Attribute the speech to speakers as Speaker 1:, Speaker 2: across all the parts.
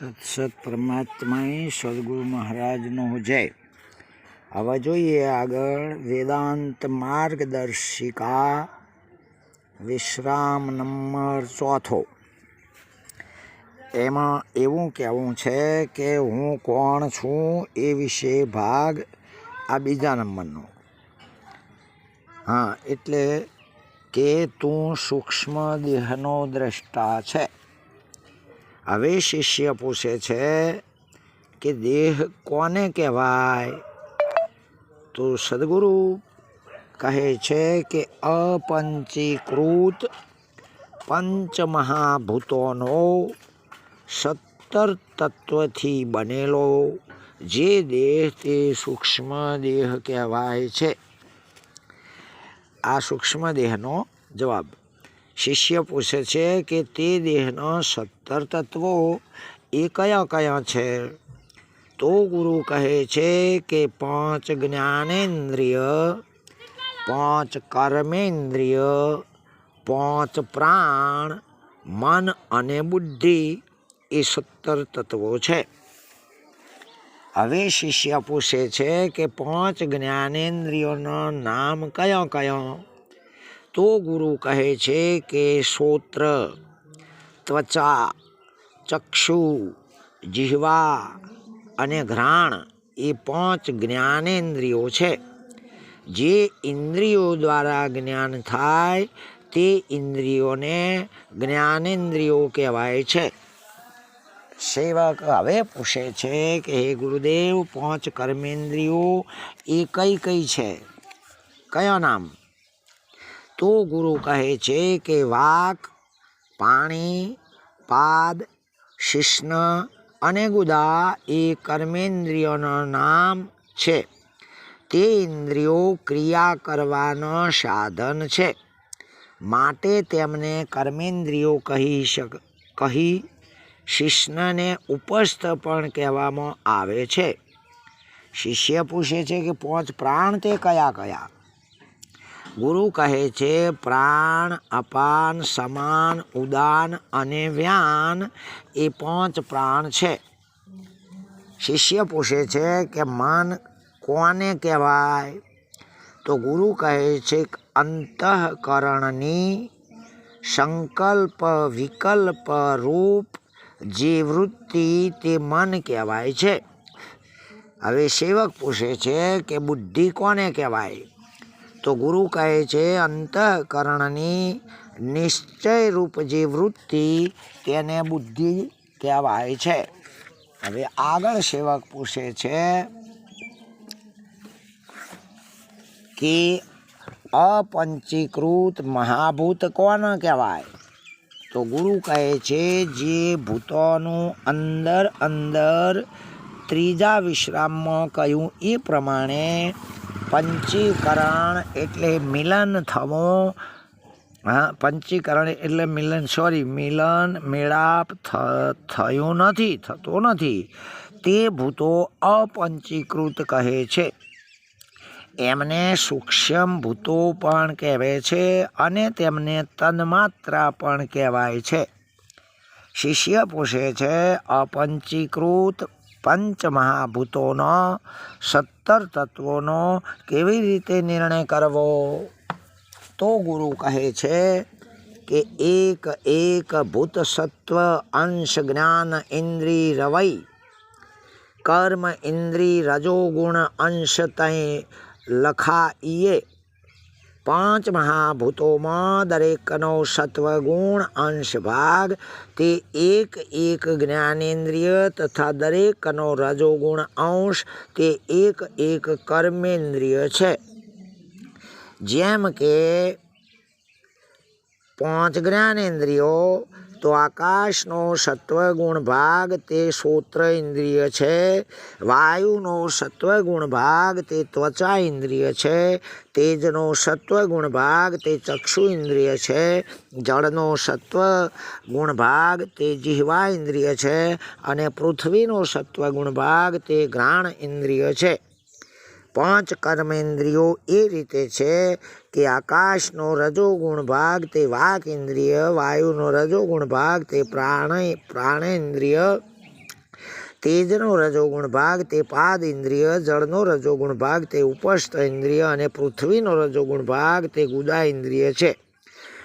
Speaker 1: તત્સત પરમાત્માએ સદગુરુ મહારાજનો જય. આવા જોઈએ આગળ વેદાંત માર્ગદર્શિકા વિશ્રામ નંબર ચોથો. એમાં એવું કહેવું છે કે હું કોણ છું એ વિશે ભાગ આ બીજા નંબરનો. હા, એટલે કે તું સૂક્ષ્મ દેહનો દ્રષ્ટા છે. હવે શિષ્ય પૂછે છે કે દેહ કોને કહેવાય? તો સદગુરુ કહે છે કે અપંચીકૃત પંચમહાભૂતોનો સત્તર તત્વથી બનેલો જે દેહ તે સૂક્ષ્મ દેહ કહેવાય છે. આ સૂક્ષ્મ દેહનો જવાબ શિષ્ય પૂછે છે કે તે દેહના સત્તર તત્વો એ કયા કયા છે? તો ગુરુ કહે છે કે પાંચ જ્ઞાનેન્દ્રિય, પાંચ કર્મેન્દ્રિય, પાંચ પ્રાણ, મન અને બુદ્ધિ એ સત્તર તત્વો છે. હવે શિષ્ય પૂછે છે કે પાંચ જ્ઞાનેન્દ્રિયોના નામ કયા કયા? તો ગુરુ કહે છે કે શ્રોત્ર ત્વચા, ચક્ષુ, જીહવા અને ઘ્રાણ એ પાંચ જ્ઞાનેન્દ્રિયો છે. જે ઇન્દ્રિયો દ્વારા જ્ઞાન થાય તે ઇન્દ્રિયોને જ્ઞાનેન્દ્રિયો કહેવાય છે. સેવક હવે પૂછે છે કે હે ગુરુદેવ, પાંચ કર્મેન્દ્રિયો એ કઈ કઈ છે? કયા નામ? તો ગુરુ કહે છે કે વાક, પાણી, પાદ શિષ્ણ અને ગુદા એ કર્મેન્દ્રિયોના નામ છે. તે ઇન્દ્રિયો ક્રિયા કરવાના સાધન છે. માટે તેમને કર્મેન્દ્રિયો કહી શક, કહી શિષ્ણને ઉપસ્થ પણ કહેવામાં આવે છે. શિષ્ય પૂછે છે કે પાંચ પ્રાણ તે કયા કયા? ગુરુ કહે છે, પ્રાણ, અપાન, સમાન, ઉદાન અને વ્યાન એ પાંચ પ્રાણ છે. શિષ્ય પૂછે છે કે, મન કોને કહેવાય? તો ગુરુ કહે છે, અંતઃકરણની સંકલ્પ વિકલ્પ રૂપ જે વૃત્તિ તે મન કહેવાય છે. હવે સેવક પૂછે છે કે, બુદ્ધિ કોને કહેવાય? તો ગુરુ કહે છે, અંતઃકરણની નિશ્ચય રૂપ જે વૃત્તિ, તેને બુદ્ધિ કહેવાય છે. હવે આગળ સેવક પૂછે છે કે અપંચીકૃત મહાભૂત કોને કહેવાય? તો ગુરુ કહે છે, જે ભૂતોનું અંદર અંદર ત્રીજા વિશ્રામમાં કહ્યું એ પ્રમાણે પંચીકરણ એટલે મિલન થવું. હા, પંચીકરણ એટલે મિલન સોરી મિલન, મેળાપ થયું નથી, થતો નથી. તે ભૂતો અપંચીકૃત કહે છે. એમને સૂક્ષ્મ ભૂતો પણ કહેવે છે અને તેમને તન્માત્રા પણ કહેવાય છે. શિષ્ય પૂછે છે, અપંચીકૃત પંચમહાભૂતોનો સત્તર તત્વોનો કેવી રીતે નિર્ણય કરવો? તો ગુરુ કહે છે કે એક એક ભૂત સત્વ અંશ જ્ઞાન ઇન્દ્રિ રવૈ, કર્મ ઇન્દ્રિ રજોગુણ અંશ તય લખાઈએ. પાંચ મહાભૂતોમાં દરેકનો સત્વગુણ અંશ ભાગ તે એક એક જ્ઞાનેન્દ્રિય તથા દરેકનો રજોગુણ અંશ તે એક એક કર્મેન્દ્રિય છે. જેમ કે પાંચ જ્ઞાનેન્દ્રિયો તો આકાશનો સત્વગુણ ભાગ તે શ્રોત્ર ઇન્દ્રિય છે. વાયુનો સત્વગુણ ભાગ તે ત્વચા ઇન્દ્રિય છે. તેજનો સત્વગુણ ભાગ તે ચક્ષુ ઇન્દ્રિય છે. જળનો સત્વગુણ ભાગ તે જીહવા ઇન્દ્રિય છે. અને પૃથ્વીનો સત્વગુણ ભાગ તે ઘ્રાણ ઇન્દ્રિય છે. પાંચ કર્મેન્દ્રિયો એ રીતે છે કે આકાશનો રજોગુણ ભાગ તે વાક ઇન્દ્રિય, વાયુનો રજોગુણ ભાગ તે પ્રાણ, પ્રાણેન્દ્રિય, તેજનો રજોગુણ ભાગ તે પાદ ઇન્દ્રિય જળનો રજોગુણ ભાગ તે ઉપસ્થ ઇન્દ્રિય અને પૃથ્વીનો રજોગુણ ભાગ તે ગુદા ઇન્દ્રિય છે.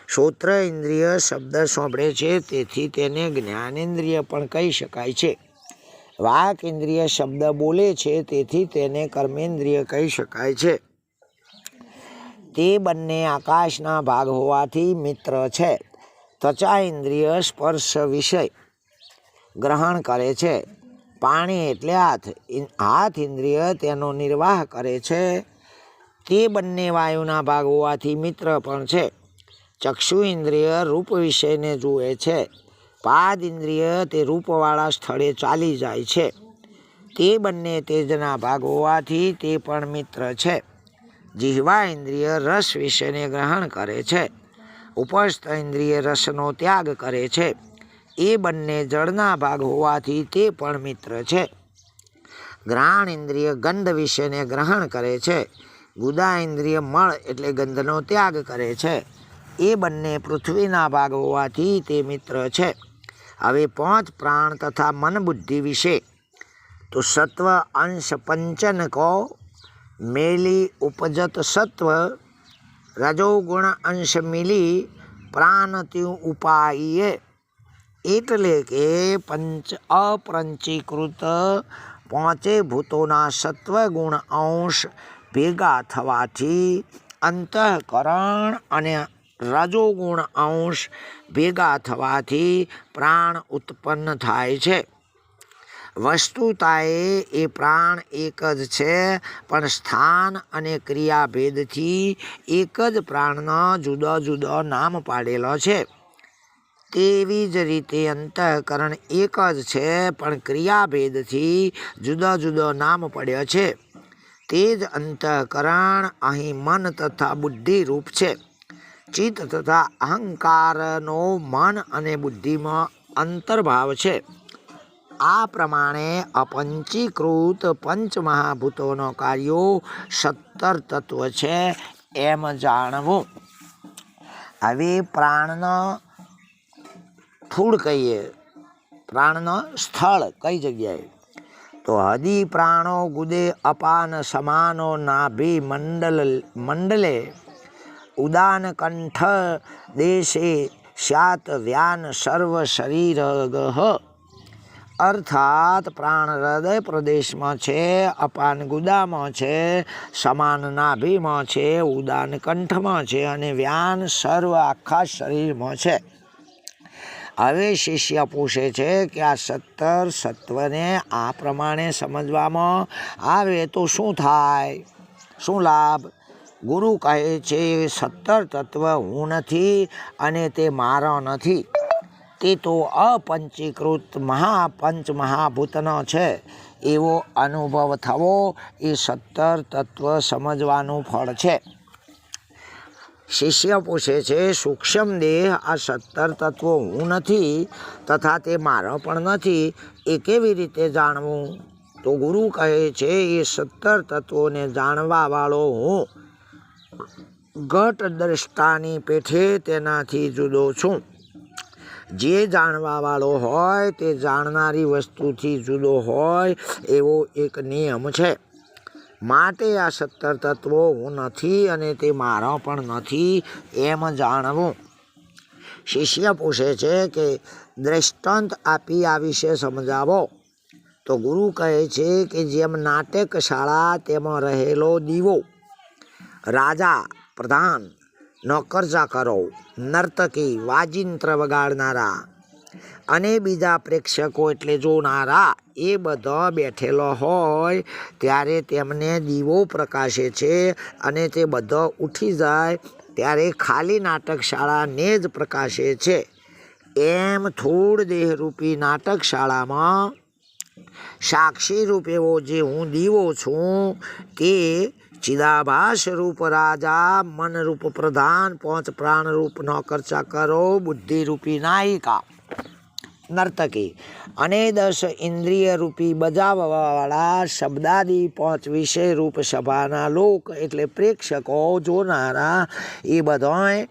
Speaker 1: શ્રોત્ર ઇન્દ્રિય શબ્દ સાંભળે છે, તેથી તેને જ્ઞાનેન્દ્રિય પણ કહી શકાય છે. વાક ઇન્દ્રિય શબ્દ બોલે છે, તેથી તેને કર્મેન્દ્રિય કહી શકાય છે. તે બંને આકાશના ભાગ હોવાથી મિત્ર છે. ત્વચા ઇન્દ્રિય સ્પર્શ વિષય ગ્રહણ કરે છે. પાણી એટલે હાથ. હાથ ઇન્દ્રિય તેનો નિર્વાહ કરે છે. તે બંને વાયુના ભાગ હોવાથી મિત્ર પણ છે. ચક્ષુ ઇન્દ્રિય રૂપ વિષયને જુએ છે. પાદ ઇન્દ્રિય તે રૂપવાળા સ્થળે ચાલી જાય છે. તે બંને તેજના ભાગ હોવાથી તે પણ મિત્ર છે. જીહવા ઇન્દ્રિય રસ વિષયને ગ્રહણ કરે છે. ઉપસ્થ ઇન્દ્રિય રસનો ત્યાગ કરે છે. એ બંને જળના ભાગ હોવાથી તે પણ મિત્ર છે. ઘ્રાણ ઇન્દ્રિય ગંધ વિષયને ગ્રહણ કરે છે. ગુદા ઇન્દ્રિય મળ એટલે ગંધનો ત્યાગ કરે છે. એ બંને પૃથ્વીના ભાગ હોવાથી તે મિત્ર છે. હવે પાંચ પ્રાણ તથા મન બુદ્ધિ વિશે. તો સત્વ અંશ પંચન કો મેલી ઉપજત સત્વ. રજોગુણ અંશ મિલી પ્રાણત્યુ ઉપાયે. એટલે કે પંચ અપ્રંચીકૃત. પાંચે ભૂતોના સત્વગુણ અંશ ભેગા થવાથી અંતઃકરણ અને રજોગુણ અંશ ભેગા થવાથી પ્રાણ ઉત્પન્ન થાય છે. વસ્તુતાએ એ પ્રાણ એક જ છે, પણ સ્થાન અને ક્રિયાભેદથી એક જ પ્રાણનો જુદો જુદો નામ પાડેલો છે. તેવી જ રીતે અંતઃકરણ એક જ છે, પણ ક્રિયાભેદથી જુદો જુદો નામ પડ્યો છે. તે જ અંતઃકરણ અહીં મન તથા બુદ્ધિ રૂપ છે. ચિત્ત તથા અહંકારનો મન અને બુદ્ધિમાં અંતર્ભાવ છે. આ પ્રમાણે અપંચીકૃત પંચમહાભૂતોનો કાર્યો સત્તર તત્વ છે એમ જાણવું. હવે પ્રાણનો ફૂડ કહીએ. પ્રાણનો સ્થળ કઈ જગ્યાએ? તો હદી પ્રાણો ગુદે અપાન સમાનો નાભી મંડલ મંડલે ઉદાન કંઠ દેશે સ્યાત વ્યાન સર્વ શરીર ગહ અર્થાત પ્રાણ હૃદય પ્રદેશમાં છે અપાન ગુદામાં છે સમાન નાભીમાં છે ઉદાન કંઠમાં છે અને વ્યાન સર્વ આખા શરીરમાં છે હવે શિષ્ય પૂછે છે કે આ સત્તર સત્વને આ પ્રમાણે સમજવામાં આવે તો શું થાય? શું લાભ? ગુરુ કહે છે, સત્તર તત્વ હું નથી અને તે મારો નથી. તે તો અપંચીકૃત મહાપંચ મહાભૂતનો છે. એવો અનુભવ થવો એ સત્તર તત્વ સમજવાનું ફળ છે. શિષ્ય પૂછે છે, સૂક્ષ્મ દેહ આ સત્તર તત્વો હું નથી તથા તે મારો પણ નથી. એ કેવી રીતે જાણવું? તો ગુરુ કહે છે, એ સત્તર તત્વોને જાણવા વાળો હું. ઘટ દ્રષ્ટાની પેઠે તેનાથી જુદો છું. જે જાણવા વાળો હોય તે જાણનારી વસ્તુથી જુદો હોય એવો એક નિયમ છે. માટે આ સત્તર તત્વો હું નથી અને તે મારો પણ નથી એમ જાણવું. શિષ્ય પૂછે છે કે, દ્રષ્ટાંત આપી આ વિશે સમજાવો. તો ગુરુ કહે છે કે, જેમ નાટક શાળા તેમાં રહેલો દીવો. રાજા, પ્રધાન નોકર ચાકરો નર્તકી, વાજિંત્ર વગાડનારા અને બીજા પ્રેક્ષકો એટલે જોનારા એ બધા બેઠેલો હોય ત્યારે તેમને દીવો પ્રકાશે છે અને તે બધા ઉઠી જાય ત્યારે ખાલી નાટક શાળાને જ પ્રકાશે છે. એમ થોડ દેહરૂપી નાટક શાળામાં સાક્ષી રૂપ જે હું દીવો છું તે ચિદાભાસ રૂપ રાજા મન રૂપ પ્રધાન પાંચ પ્રાણ રૂપ નોકર ચાકરો બુદ્ધિ રૂપી નાયિકા. નર્તકી. અને દસ ઇન્દ્રિય રૂપી બજાવવાવાળા શબ્દાદી પાંચ વિષય રૂપ સભાના લોક એટલે પ્રેક્ષકો, જોનારા, એ બધાય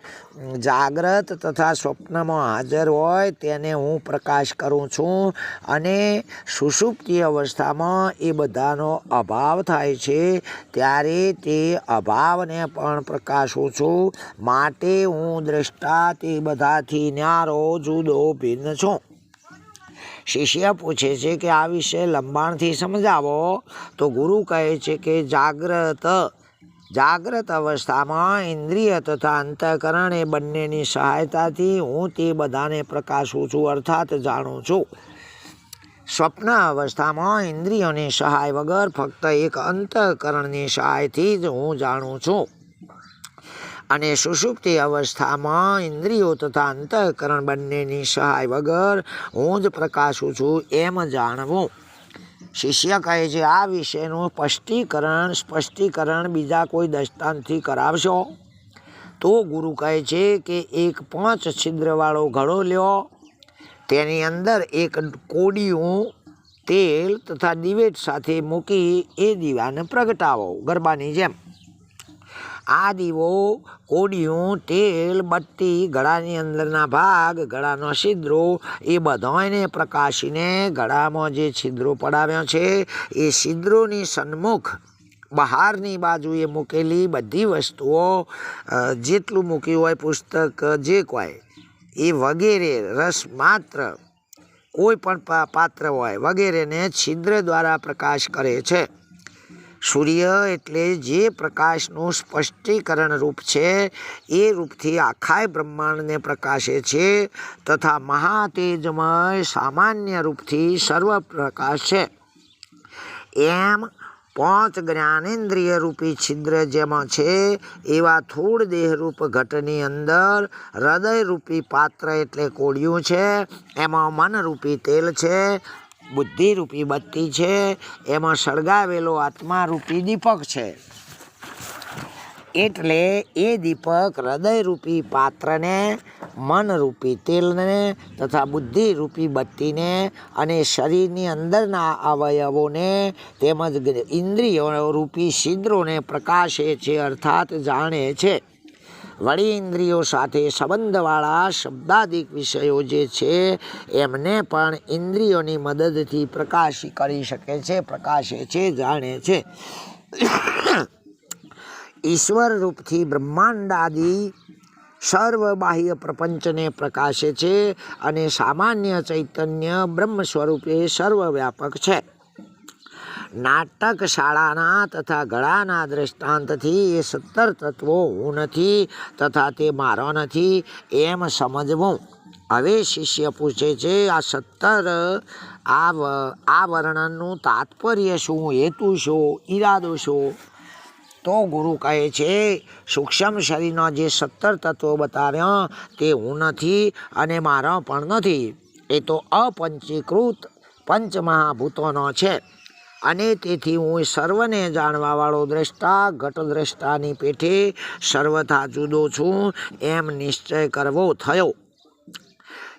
Speaker 1: જાગ્રત તથા સ્વપ્નમાં હાજર હોય તેને હું પ્રકાશ કરું છું અને સુષુપ્તિ અવસ્થામાં એ બધાનો અભાવ થાય છે ત્યારે તે અભાવને પણ પ્રકાશું છું. માટે હું દ્રષ્ટા તે બધાથી ન્યારો, જુદો, ભિન્ન છું. શિષ્ય પૂછે છે કે આ વિશે લંબાણથી સમજાવો. તો ગુરુ કહે છે કે જાગ્રત જાગ્રત અવસ્થામાં ઇન્દ્રિય તથા અંતઃકરણ એ બંનેની સહાયતાથી હું તે બધાને પ્રકાશું છું, અર્થાત જાણું છું. સ્વપ્ન અવસ્થામાં ઇન્દ્રિયોની સહાય વગર ફક્ત એક અંતઃકરણની સહાયથી જ હું જાણું છું. અને સુષુપ્તિ અવસ્થામાં ઇન્દ્રિયો તથા અંતઃકરણ બંનેની સહાય વગર હું જ પ્રકાશું છું એમ જાણવું. શિષ્ય કહે છે, આ વિશેનું સ્પષ્ટીકરણ સ્પષ્ટીકરણ બીજા કોઈ દસ્તાનથી કરાવશો? તો ગુરુ કહે છે કે એક પાંચ છિદ્રવાળો ઘડો લ્યો. તેની અંદર એક કોડિયું તેલ તથા દિવેટ સાથે મૂકી એ દીવાને પ્રગટાવો ગરબાની જેમ. આ દીવો કોડિયું તેલ, બત્તી, ગળાની અંદરના ભાગ, ગળાનો છિદ્રો, એ બધાને પ્રકાશીને ગળામાં જે છિદ્રો પડાવ્યો છે, એ છિદ્રોની સન્મુખ બહારની બાજુએ મૂકેલી બધી વસ્તુઓ જેટલું મૂક્યું હોય પુસ્તક, જે કોઈ, એ વગેરે રસ માત્ર કોઈ પણ પાત્ર હોય, વગેરેને છિદ્ર દ્વારા પ્રકાશ કરે છે. સૂર્ય એટલે જે પ્રકાશનું સ્પષ્ટીકરણ રૂપ છે, એ રૂપથી આખાય બ્રહ્માંડને પ્રકાશે છે તથા મહાતેજમય સામાન્ય રૂપથી સર્વ પ્રકાશ છે એમ પાંચ જ્ઞાનેન્દ્રિય રૂપી છિદ્ર જેમાં છે, એવા થોડ દેહરૂપ ઘટની અંદર હૃદયરૂપી પાત્ર એટલે કોડિયું છે, એમાં મનરૂપી તેલ છે બુદ્ધિ રૂપી બત્તી છે. એમાં સળગાવેલો આત્મારૂપી દીપક છે. એટલે એ દીપક હૃદયરૂપી પાત્રને, મનરૂપી તેલને તથા બુદ્ધિરૂપી બત્તીને અને શરીરની અંદરના અવયવોને તેમજ ઇન્દ્રિયો રૂપી છિદ્રોને પ્રકાશે છે અર્થાત જાણે છે. વળી ઇન્દ્રિયો સાથે સંબંધવાળા શબ્દાદિક વિષયો જે છે, એમને પણ ઇન્દ્રિયોની મદદથી પ્રકાશી કરી શકે છે, પ્રકાશે છે, જાણે છે. ઈશ્વર રૂપથી બ્રહ્માંડ આદિ સર્વ બાહ્ય પ્રપંચને પ્રકાશે છે અને સામાન્ય ચૈતન્ય બ્રહ્મ સ્વરૂપે સર્વવ્યાપક છે. નાટક શાળાના તથા ગળાના દ્રષ્ટાંતથી એ સત્તર તત્વો હું નથી તથા તે મારો નથી, એમ સમજવું. હવે શિષ્ય પૂછે છે, આ સત્તર આ આ વર્ણનનું તાત્પર્ય શું, હેતુ શું, ઈરાદો શું? તો ગુરુ કહે છે, સૂક્ષ્મ શરીરના જે સત્તર તત્વો બતાવ્યા તે હું નથી અને મારા પણ નથી. એ તો અપંચીકૃત પંચમહાભૂતોનો છે. અને તેથી હું સર્વને જાણવાવાળો દ્રષ્ટા ઘટ દ્રષ્ટાની પેઠે સર્વથા જુદો છું, એમ નિશ્ચય કરવો થયો.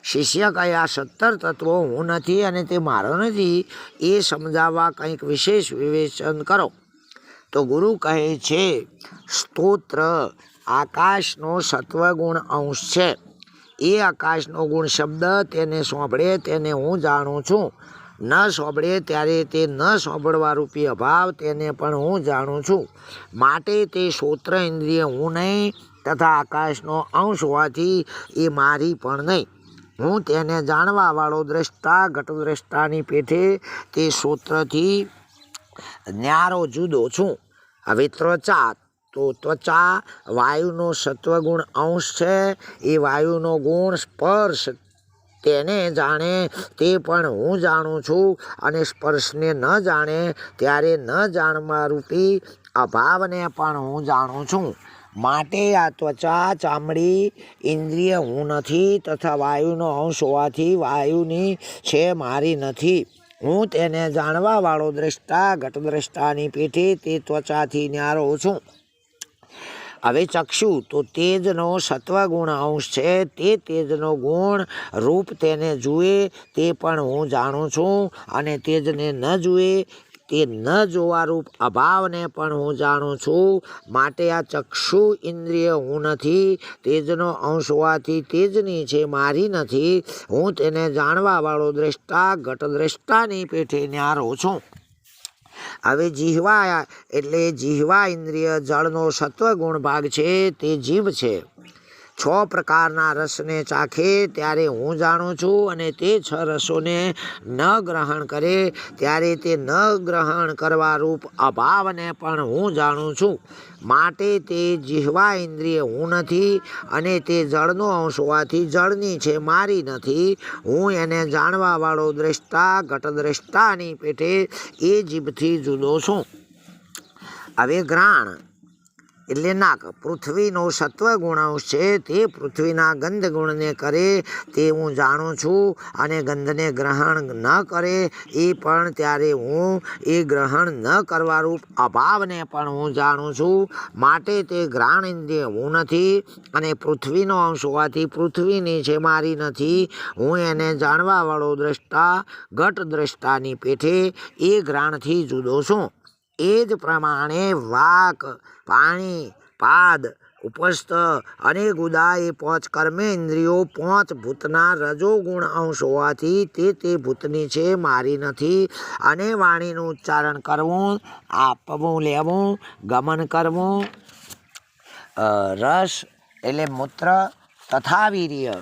Speaker 1: શિષ્ય કયા સત્તર તત્વો હું નથી અને તે મારો નથી, એ સમજાવવા કંઈક વિશેષ વિવેચન કરો. તો ગુરુ કહે છે, સ્તોત્ર, આકાશનો સત્વગુણ અંશ છે. એ આકાશનો ગુણ શબ્દ, તેને સોંભળે તેને હું જાણું છું. ન સાંભળે ત્યારે તે ન સાંભળવા રૂપી અભાવ તેને પણ હું જાણું છું. માટે તે શ્રોત્ર ઇન્દ્રિય હું નહીં તથા આકાશનો અંશ હોવાથી એ મારી પણ નહીં. હું તેને જાણવાવાળો દ્રષ્ટા, ઘટદ્રષ્ટાની પેઠે તે સૂત્રથી ન્યારો જુદો છું. હવે ત્વચા, તો ત્વચા વાયુનો સત્વગુણ અંશ છે. એ વાયુનો ગુણ સ્પર્શ તેને જાણે, તે પણ હું જાણું છું અને સ્પર્શને ન જાણે, ત્યારે ન જાણવા રૂપી અભાવને પણ હું જાણું છું. માટે આ ત્વચા, ચામડી, ઇન્દ્રિય હું નથી તથા વાયુનો અંશ હોવાથી વાયુની છે મારી નથી. હું તેને જાણવાવાળો દ્રષ્ટા, ઘટદ્રષ્ટાની પેઠે તે ત્વચાથી ન્યારો છું. હવે ચક્ષુ, તો તેજનો સત્વગુણ અંશ છે. તે તેજનો ગુણ રૂપ તેને જુએ, તે પણ હું જાણું છું. અને તેજને ન જુએ, તે ન જોવારૂપ અભાવને પણ હું જાણું છું. માટે આ ચક્ષુ ઇન્દ્રિય હું નથી. તેજનો અંશ હોવાથી તેજની છે મારી નથી. હું તેને જાણવાવાળો દ્રષ્ટા, ઘટદ્રષ્ટાની પેઠે ન્યારો છું. હવે જીહવા એટલે જીહવા ઇન્દ્રિય જળનો સત્વગુણ ભાગ છે, તે જીભ છે. છ પ્રકારના રસને ચાખે ત્યારે હું જાણું છું અને તે છ રસોને ન ગ્રહણ કરે ત્યારે તે ન ગ્રહણ કરવા રૂપ અભાવને પણ હું જાણું છું. માટે તે જીહવા ઇન્દ્રિય હું નથી અને તે જળનો અંશ હોવાથી જળની છે, મારી નથી. હું એને જાણવાવાળો દ્રષ્ટા, ઘટદ્રષ્ટાની પેઠે એ જીભથી જુદો છું. હવે ગ્રાણ એટલે નાક પૃથ્વીનો સત્વગુણ છે, તે પૃથ્વીના ગંધ ગુણને કરે તે હું જાણું છું અને ગંધને ગ્રહણ ન કરે એ પણ ત્યારે હું એ ગ્રહણ ન કરવારૂપ અભાવને પણ હું જાણું છું. માટે તે ગ્રાણ ઇન્દ્રિય હું નથી અને પૃથ્વીનો અંશ હોવાથી પૃથ્વીની છે મારી નથી. હું એને જાણવાવાળો દ્રષ્ટા, ઘટ દ્રષ્ટાની પેઠે એ ગ્રાણથી જુદો છું. એ જ પ્રમાણે વાક, પાણી, પાદ, ઉપસ્થ અને ગુદા એ પાંચ કર્મેન્દ્રિયો પાંચ ભૂતના રજોગુણ અંશ હોવાથી તે તે ભૂતની છે, મારી નથી. અને વાણીનું ઉચ્ચારણ કરવું, આપવું, લેવું, ગમન કરવું. રસ એટલે મૂત્ર તથા વીર્ય.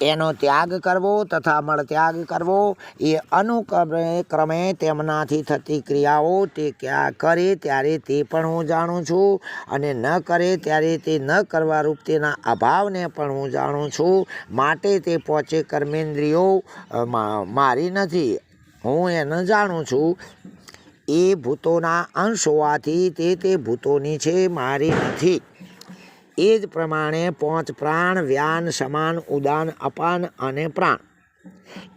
Speaker 1: એનો ત્યાગ કરવો તથા મળ ત્યાગ કરવો, એ અનુક્રમે ક્રમે તેમનાથી થતી ક્રિયાઓ તે ક્યાં કરે ત્યારે તે પણ હું જાણું છું અને ન કરે ત્યારે તે ન કરવા રૂપ તેના અભાવને પણ હું જાણું છું. માટે તે પહોંચે કર્મેન્દ્રિયો મારી નથી, હું એને જાણું છું. એ ભૂતોના અંશ હોવાથી તે તે ભૂતોની છે, મારી નથી. એ જ પ્રમાણે પાંચ પ્રાણ, વ્યાન, સમાન, ઉદાન, અપાન અને પ્રાણ.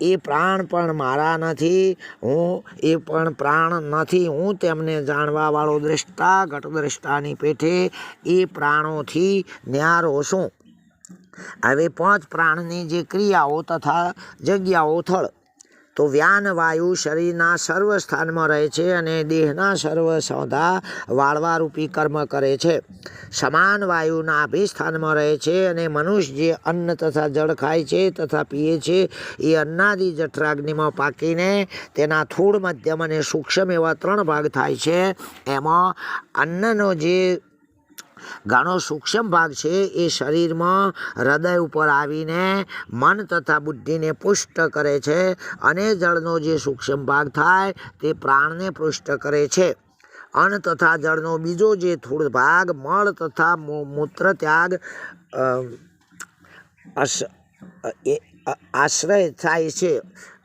Speaker 1: એ પ્રાણ પણ મારા નથી, હું એ પણ પ્રાણ નથી. હું તેમને જાણવાવાળો દ્રષ્ટા ઘટ દ્રષ્ટાની પેઠે એ પ્રાણોથી ન્યારો છું. હવે પાંચ પ્રાણની જે ક્રિયાઓ તથા જગ્યાઓ થળ. તો વ્યાન, વાયુ, શરીરના સર્વ સ્થાનમાં રહે છે અને દેહના સર્વ સૌધા વાળવારૂપી કર્મ કરે છે. સમાન વાયુના અભિસ્થાનમાં રહે છે અને મનુષ્ય જે અન્ન તથા જળ ખાય છે તથા પીએ છે, એ અન્નાદિ જઠરાગ્નિમાં પાકીને તેના થોડ મધ્યમ અને સૂક્ષ્મ એવા ત્રણ ભાગ થાય છે. એમાં અન્નનો જે ઘણો સૂક્ષ્મ ભાગ છે. એ શરીરમાં હૃદય ઉપર આવીને મન તથા બુદ્ધિને પુષ્ટ કરે છે અને જળનો જે સૂક્ષ્મ ભાગ થાય તે પ્રાણને પુષ્ટ કરે છે. અન્ન તથા જળનો બીજો જે થોડ ભાગ મળ તથા મૂત્ર ત્યાગ આશ્રય થાય છે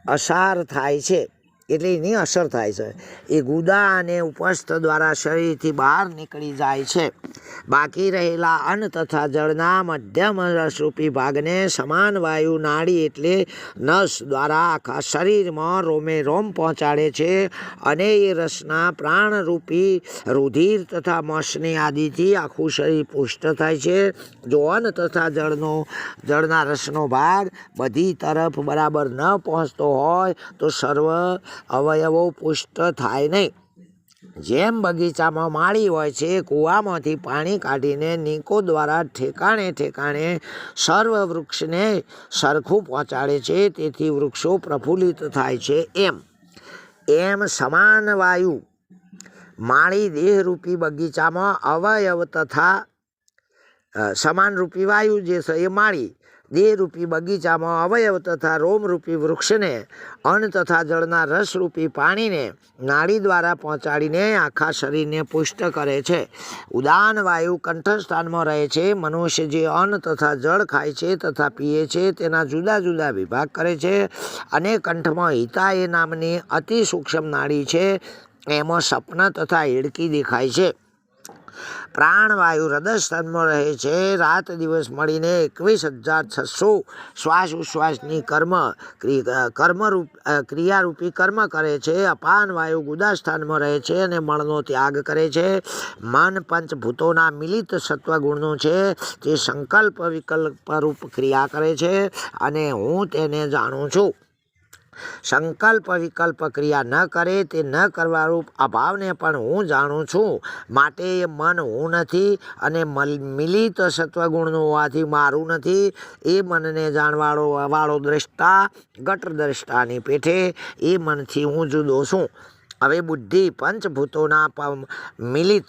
Speaker 1: અસાર થાય છે. એટલે એની અસર થાય છે. એ ગુદા અને ઉપસ્થ દ્વારા શરીરથી બહાર નીકળી જાય છે. બાકી રહેલા અન્ન તથા જળના મધ્યમ રસરૂપી ભાગને સમાન વાયુ નાડી એટલે નસ દ્વારા આખા શરીરમાં રોમે રોમ પહોંચાડે છે અને એ રસના પ્રાણરૂપી રુધિર તથા મસની આદિથી આખું શરીર પુષ્ટ થાય છે. જો અન્ન તથા જળનો, જળના રસનો ભાગ બધી તરફ બરાબર ન પહોંચતો હોય તો સર્વ અવયવો પુષ્ટ થાય નહીં. જેમ બગીચામાં માળી હોય છે, કૂવામાંથી પાણી કાઢીને નીકો દ્વારા ઠેકાણે ઠેકાણે સર્વ વૃક્ષને સરખું પહોંચાડે છે, તેથી વૃક્ષો પ્રફુલ્લિત થાય છે એમ. એમ સમાન વાયુ. માળી દેહરૂપી બગીચામાં અવયવ તથા સમાનરૂપી વાયુ જે છે એ માળી. દેહરૂપી બગીચામાં અવયવ તથા રોમરૂપી વૃક્ષને, અન્ન તથા જળના રસરૂપી પાણીને નાળી દ્વારા પહોંચાડીને આખા શરીરને પુષ્ટ કરે છે. ઉદાન વાયુ કંઠસ્થાનમાં રહે છે. મનુષ્ય જે અન્ન તથા જળ ખાય છે તથા પીએ છે તેના જુદા જુદા વિભાગ કરે છે અને કંઠમાં હિતા એ નામની અતિ સૂક્ષ્મ નાળી છે. એમાં સપના તથા હેડકી દેખાય છે. પ્રાણવાયુ હૃદયસ્તનમાં રહે છે. રાત દિવસ મળીને એકવીસ હજાર છસો શ્વાસ ઉશ્વાસની કર્મ ક્રિ- કર્મરૂપ ક્રિયારૂપી કર્મ કરે છે. અપાન વાયુ ગુદાસ્થાનમાં રહે છે અને મળનો ત્યાગ કરે છે. મન પંચભૂતોના મિલિત સત્વગુણનું છે. તે સંકલ્પ વિકલ્પ રૂપ ક્રિયા કરે છે અને હું તેને જાણું છું. સંકલ્પ વિકલ્પ ક્રિયા ન કરે તે ન કરવારૂપ અભાવને પણ હું જાણું છું. માટે એ મન હું નથી અને મલ- મિલિત સત્વગુણનું હોવાથી મારું નથી. એ મનને જાણવાળો, વાળો દ્રષ્ટા ગટ દ્રષ્ટાની પેઠે એ મનથી હું જુદો છું. હવે બુદ્ધિ પંચભૂતોના મિલિત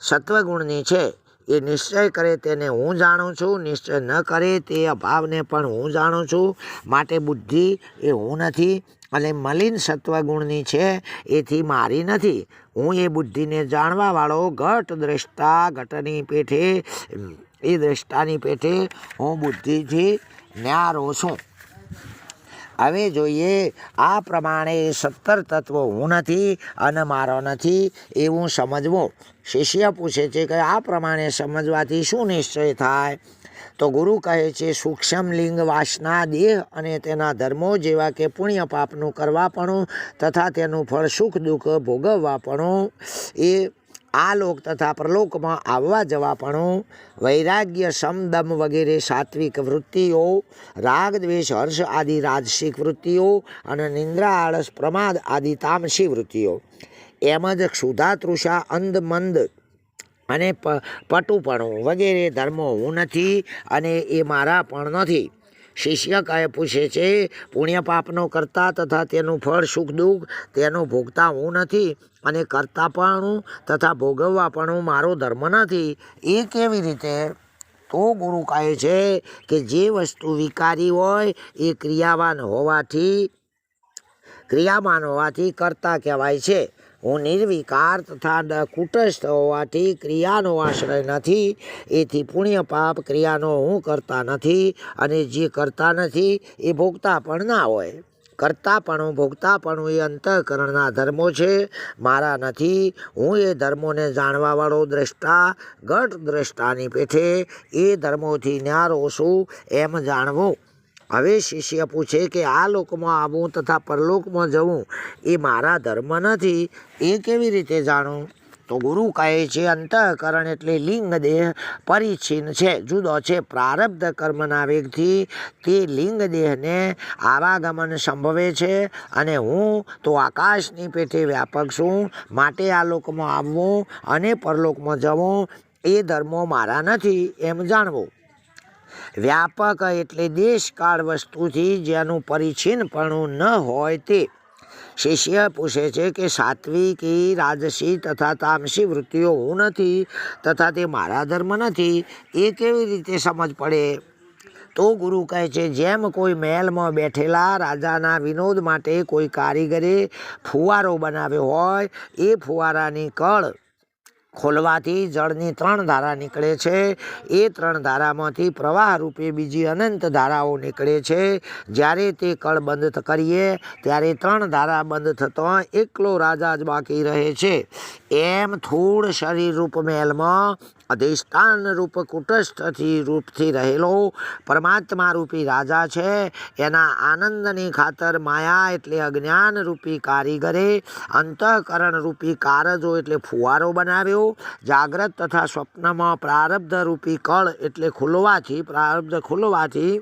Speaker 1: સત્વગુણની છે. એ નિશ્ચય કરે તેને હું જાણું છું, નિશ્ચય ન કરે તે અભાવને પણ હું જાણું છું. માટે બુદ્ધિ એ હું નથી અને મલિન સત્વગુણની છે, એથી મારી નથી. હું એ બુદ્ધિને જાણવાવાળો ઘટ દ્રષ્ટા ઘટની પેઠે, એ દ્રષ્ટાની પેઠે હું બુદ્ધિથી ન્યારો છું. હવે જોઈએ, આ પ્રમાણે સત્તર તત્વો હું નથી અને મારો નથી એવું સમજવું. શિષ્ય પૂછે છે કે આ પ્રમાણે સમજવાથી શું નિશ્ચય થાય? તો ગુરુ કહે છે, સૂક્ષ્મ લિંગ, વાસના, દેહ અને તેના ધર્મો જેવા કે પુણ્ય પાપનું કરવાપણું તથા તેનું ફળ સુખ દુઃખ ભોગવવાપણું એ આ લોક તથા પ્રલોકમાં આવવા જવાપણું વૈરાગ્ય, સમદમ વગેરે સાત્વિક વૃત્તિઓ, રાગ, દ્વેષ, હર્ષ આદિ રાજસિક વૃત્તિઓ અને નિંદ્રા, આળસ, પ્રમાદ આદિ તામસી વૃત્તિઓ. એમ જ ક્ષુધા, તૃષા, અંધ, મંદ અને પટુપણું વગેરે ધર્મો હું નથી અને એ મારા પણ નથી. શિષ્ય કહે પૂછે છે, પુણ્ય પાપનો કરતા તથા તેનું ફળ સુખ દુઃખ તેનો ભોગતા હું નથી અને કરતાપણું તથા ભોગવવા પણ મારો ધર્મ નથી. એ કેવી રીતે? તો ગુરુ કહે છે કે જે વસ્તુ વિકારી હોય એ ક્રિયાવાન હોવાથી, ક્રિયામાન હોવાથી કરતા કહેવાય છે. હું નિર્વિકાર તથા કુટસ્થ હોવાથી ક્રિયાનો આશ્રય નથી, એથી પુણ્ય પાપ ક્રિયાનો હું કરતા નથી અને જે કરતા નથી એ ભોગતા પણ ના હોય. કરતાપણું ભોગતાપણું એ અંતઃકરણના ધર્મો છે, મારા નથી. હું એ ધર્મોને જાણવાવાળો દ્રષ્ટા, ગઢ દ્રષ્ટાની પેઠે એ ધર્મોથી ન્યારો છું એમ જાણવું. હવે શિષ્ય પૂછે કે આ લોકમાં આવવું તથા પરલોકમાં જવું એ મારા ધર્મ નથી, એ કેવી રીતે જાણું? તો ગુરુ કહે છે, અંતઃકરણ એટલે લિંગ દેહ પરિચ્છિન્ન છે. જુદો છે. પ્રારબ્ધ કર્મના વેગથી તે લિંગ દેહને આવાગમન સંભવે છે અને હું તો આકાશની પેઠે વ્યાપક છું. માટે આ લોકમાં આવવું અને પરલોકમાં જવું એ ધર્મો મારા નથી, એમ જાણવું. વ્યાપક એટલે દેશકાળ વસ્તુથી જેનું પરિચ્છિન્નપણું ન હોય તે. શિષ્ય પૂછે છે કે સાત્વિકી રાજસી તથા તામસી વૃત્તિઓ હું નથી તથા તે મારા ધર્મ નથી, એ કેવી રીતે સમજ પડે? તો ગુરુ કહે છે, જેમ કોઈ મહેલમાં બેઠેલા રાજાના વિનોદ માટે કોઈ કારીગરે ફુવારો બનાવ્યો હોય, એ ફુવારાની કળ ખોલવાથી જળની ત્રણ ધારા નીકળે છે. એ ત્રણ ધારામાંથી પ્રવાહ રૂપે બીજી અનંત ધારાઓ નીકળે છે. જ્યારે તે કળ બંધ કરીએ, ત્યારે ત્રણ ધારા બંધ થતો એકલો રાજા જ બાકી રહે છે. એમ થોડ શરીર રૂપ મહેલમાં અધિષ્ઠાન રૂપ કુટસ્થથી રૂપથી રહેલો પરમાત્મા રૂપી રાજા છે. એના આનંદની ખાતર માયા એટલે અજ્ઞાન રૂપી કારીગરે, અંતઃકરણ રૂપી કારજો એટલે ફુવારો બનાવ્યો, જાગ્રત તથા સ્વપ્નમાં પ્રારબ્ધ રૂપી કળ એટલે ખુલવાથી, પ્રારબ્ધ ખુલવાથી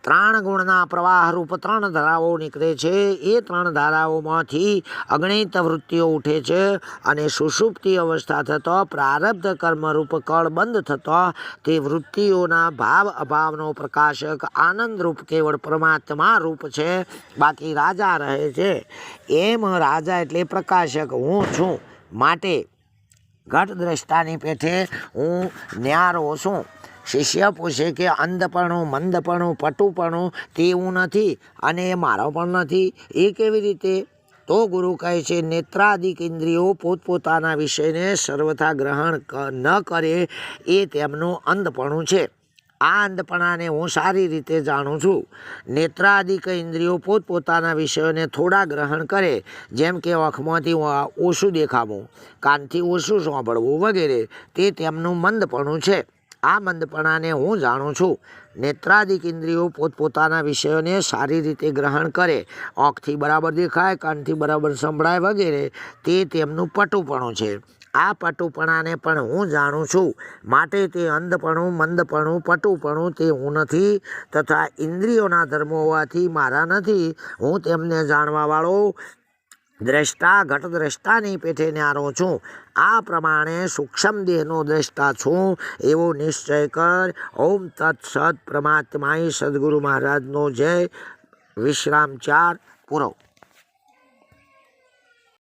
Speaker 1: ત્રણ ગુણના પ્રવાહરૂપ ત્રણ ધારાઓ નીકળે છે. એ ત્રણ ધારાઓમાંથી અગણિત વૃત્તિઓ ઉઠે છે અને સુષુપ્તિ અવસ્થા થતો, પ્રારબ્ધ કર્મરૂપ કળ બંધ થતો, તે વૃત્તિઓના ભાવ અભાવનો પ્રકાશક આનંદરૂપ કેવળ પરમાત્મા રૂપ છે. બાકી રાજા રહે છે. એમ રાજા એટલે પ્રકાશક. હું છું. માટે ઘટ દ્રષ્ટાની પેઠે હું ન્યારો છું. શિષ્ય પૂછે કે અંધપણું, મંદપણું, પટુપણું તેવું નથી અને એ મારો પણ નથી. એ કેવી રીતે? તો ગુરુ કહે છે નેત્રાદિક ઇન્દ્રિયો પોતપોતાના વિષયને સર્વથા ગ્રહણ ન કરે, એ તેમનું અંધપણું છે. આ અંધપણાને હું સારી રીતે જાણું છું. નેત્રાદિક ઇન્દ્રિયો પોતપોતાના વિષયોને થોડા ગ્રહણ કરે, જેમ કે આંખમાંથી ઓછું દેખાવું, કાનથી ઓછું સાંભળવું વગેરે, તે તેમનું મંદપણું છે. આ મંદપણાને હું જાણું છું. નેત્રાદિક ઇન્દ્રિયો પોતપોતાના વિષયોને સારી રીતે ગ્રહણ કરે, આંખથી બરાબર દેખાય, કાનથી બરાબર સંભળાય વગેરે, તે તેમનું પટુપણું છે. આ પટુપણાને પણ હું જાણું છું. માટે તે અંધપણું, મંદપણું, પટુપણું તે હું નથી તથા ઇન્દ્રિયોના ધર્મો હોવાથી મારા નથી. હું તેમને જાણવાવાળો દ્રષ્ટા ઘટ દ્રષ્ટાની પેઠે ન્યારો છું. આ પ્રમાણે સૂક્ષ્મ દેહનો દ્રષ્ટા છું. એવો નિશ્ચય કર. ઓમ તત્સત પ્રમાત્માઈ સદગુરુ મહારાજનો જય. વિશ્રામ ચાર. પૂરો.